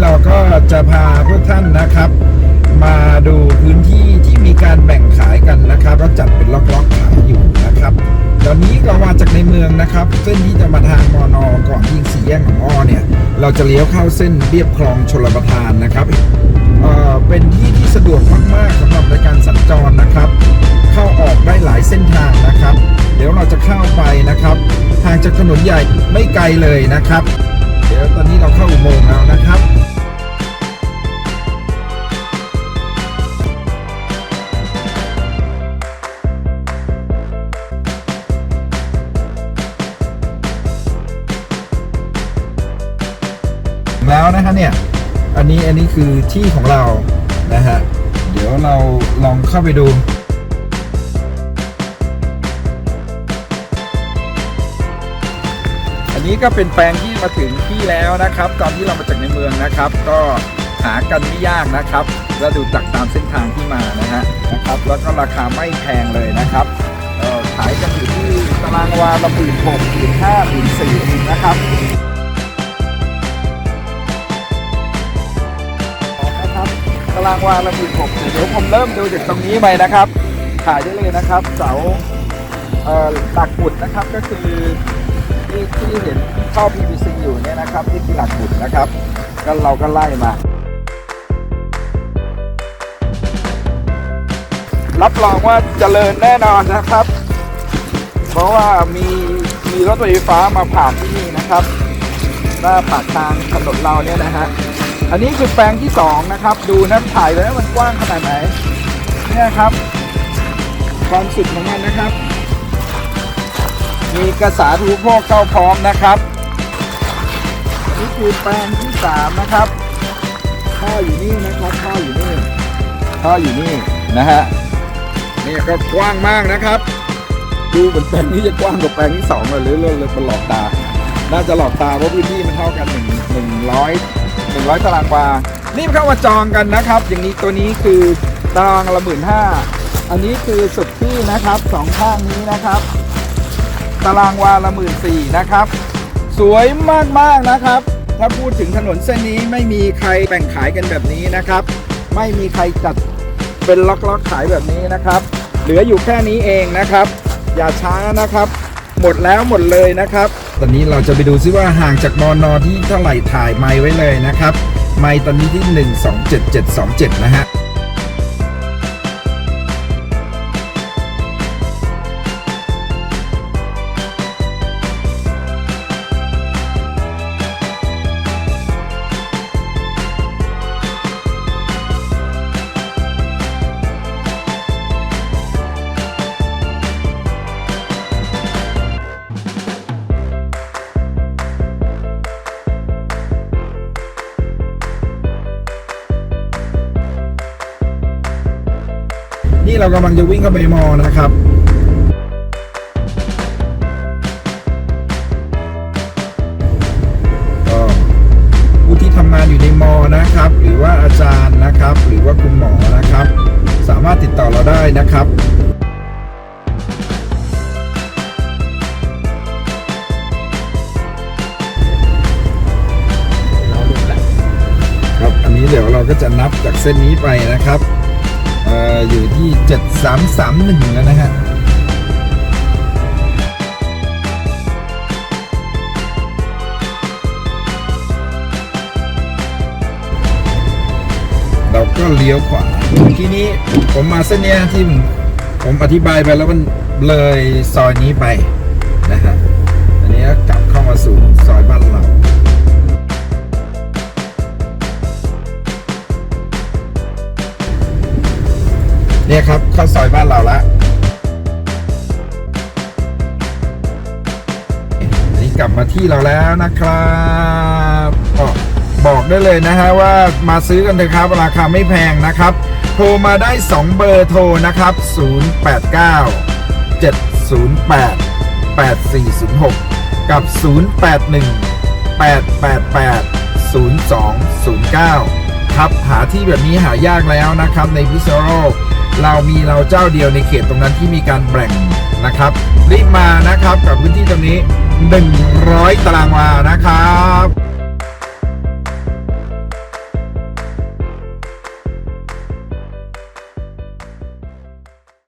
เราก็จะพาพวกท่านนะครับ มาดูพื้นที่ที่มีการแบ่งขายกันนะครับแล้วจัดเป็นล็อกๆขายอยู่นะครับตอนนี้เรามาจากในเมืองนะครับ เส้นที่จะมาทางมอนอก่อนที่สี่แยกของอ้อเนี่ยเราจะเลี้ยวเข้าเส้นเรียบคลองชลประทานนะครับเอ่อเป็นที่ที่สะดวกมากๆสำหรับในการสัญจรนะครับ เข้าออกได้หลายเส้นทางนะครับ เดี๋ยวเราจะเข้าไปนะครับ ทางจากถนนใหญ่ไม่ไกลเลยนะครับ เดี๋ยวตอนนี้เราเข้าอุโมงค์แล้วนะครับ แล้วนะฮะเนี่ยอันนี้อันนี้คือที่ของเรานะฮะเดี๋ยวเราลองเข้าไปดูอันนี้ก็เป็นแปลงที่มาถึงที่แล้วนะครับ ตอนที่เรามาจากในเมืองนะครับ ก็หากันไม่ยากนะครับเราดูจากตามเส้นทางที่มานะฮะนะครับ แล้วก็ราคาไม่แพงเลยนะครับขายกันอยู่ที่ตารางวาละหมื่นหกหมื่นห้าหมื่นสี่นะครับ ตารางวาละหมื่นหกเดี๋ยวผมเริ่มดูจากตรงนี้ไปนะครับ ขายได้เลยนะครับ เสาเอ่อหลักบุดนะครับก็คือที่ที่เห็นท่อ PVC อยู่เนี่ยนะครับนี่คือหลักบุดนะครับ ก็เราก็ไล่มา รับรองว่าเจริญแน่นอนนะครับ เพราะว่ามีมีรถไฟฟ้ามาผ่านที่นี่นะครับหน้าปากทางถนนเราเนี่ยนะฮะ อันนี้คือแปลงที่สองนะครับ ดูนะถ่ายเลยว่ามันกว้างขนาดไหนเนี่ยครับ ความสุดของมันนะครับ มีกระสาทูโภคเข้าพร้อมนะครับนนี้คือแปลงที่สามนะครับท่ออยู่นี่นะครับท่ออยู่นี่ท่ออยู่นี่นะฮะนี่ก็กว้างมากนะครับ ดูเหมือนแปลงนี้จะกว้างกว่าแปลงที่สองเลยหรือเลยเลยเป็นหลอกตา น่าจะหลอกตาเพราะพื้นที่มันเท่ากันหนึ่งหนึ่งร้อย หนึ่งร้อยตารางวารีบเข้ามาจองกันนะครับ อย่างนี้ตัวนี้คือตารางละหมื่นห้าอันนี้คือสุดที่นะครับสองข้างนี้นะครับ ตารางวาละหมื่นสี่นะครับ สวยมากๆนะครับ ถ้าพูดถึงถนนเส้นนี้ไม่มีใครแบ่งขายกันแบบนี้นะครับ ไม่มีใครจัดเป็นล็อกๆขายแบบนี้นะครับ เหลืออยู่แค่นี้เองนะครับ อย่าช้านะครับ หมดแล้วหมดเลยนะครับ ตอนนี้เราจะไปดูซิว่าห่างจากมอนอที่เท่าไหร่ถ่ายไม้ไว้เลยนะครับ ไม้ตอนนี้ที่ 127727 นะฮะ นี่เรากำลังจะวิ่งเข้าไปมอนะครับก็ผู้ที่ทำงานอยู่ในมอนะครับ หรือว่าอาจารย์นะครับ หรือว่าคุณหมอนะครับ สามารถติดต่อเราได้นะครับครับอันนี้เดี๋ยวเราก็จะนับจากเส้นนี้ไปนะครับเอออยู่ที่ 7331แล้วนะฮะเราก็เลี้ยวขวาเมื่อกี้นี้ผมมาเส้นเนี้ยที่ผมอธิบายไปแล้วมันเลยซอยนี้ไปนะฮะอันนี้ก็กลับเข้ามาสู่ซอยบ้านเรา เนี่ยครับเข้าซอยบ้านเราละนนี้กลับมาที่เราแล้วนะครับก็บอกได้เลยนะฮะว่ามาซื้อกันเถอะครับ ราคาไม่แพงนะครับ โทรมาได้ 2 เบอร์โทรนะครับ 089 708 8406 กับ 081 888 0209 ครับ หาที่แบบนี้หายากแล้วนะครับในพิษณุโลก เรามีเราเจ้าเดียวในเขตตรงนั้นที่มีการแบ่งนะครับ รีบมานะครับกับพื้นที่ตรงนี้ 100 ตารางวานะครับ